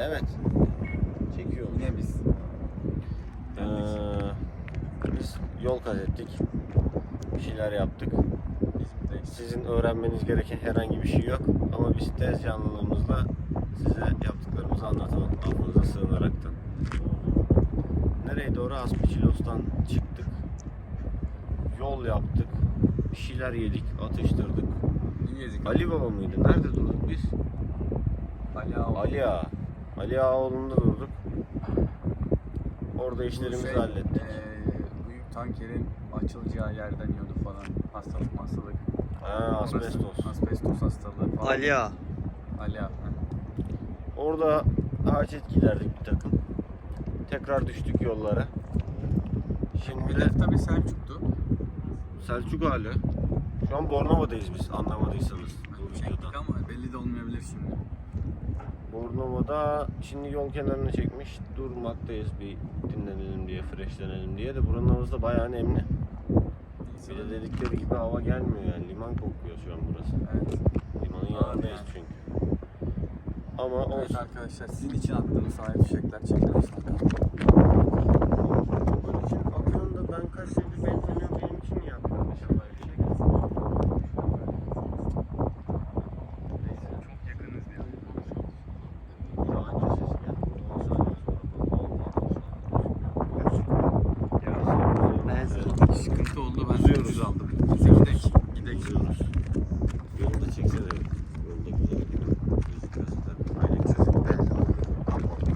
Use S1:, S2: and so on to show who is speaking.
S1: Evet. Çekiyor. Yine biz. Ee, biz yol kat ettik. Bir şeyler yaptık. Sizin öğrenmeniz gereken herhangi bir şey yok. Ama biz tez canlılığımızla size yaptıklarımızı anlatalım. Affınıza sığınaraktan. Nereye doğru? Aspiçilos'tan çıktık. Yol yaptık. Bir şeyler yedik, atıştırdık.
S2: Yedik.
S1: Ali Baba mıydı? Nerede durduk biz?
S2: Ali Ağa.
S1: Ali Ağa. Ali Ağaoğlu'nda durduk. Orada işlerimizi
S2: şey,
S1: hallettik.
S2: eee, büyük tankerin açılacağı yerden yiyordu falan. Hastalık hastalık.
S1: Ha, asbestos.
S2: Asbestos hastalığı falan.
S3: Ali Ağa.
S2: Ali Ağa.
S1: Orada ağaç giderdik bir takım. Tekrar düştük yollara. Şimdi de
S2: Hedef tabii Selçuk'tu.
S1: Selçuk hali. Şu an Bornova'dayız biz anlamadıysanız bu videodan.
S2: ama belli de olmayabilir şimdi.
S1: Bornova'da şimdi yol kenarına çekmiş durmaktayız bir dinlenelim diye, freshlenelim diye de buranın havası da bayağı nemli. Bir de dedikleri gibi hava gelmiyor yani liman kokuyor şu an burası.
S2: Evet.
S1: Limanın yanındayız
S2: yani.
S1: çünkü. Ama
S2: Evet
S1: olsun.
S2: arkadaşlar sizin için attığımız sahip fişekler çekeriz. Sıkıntı oldu ben
S1: Uzuyoruz.
S2: ucuz aldım.
S1: Uzuyoruz.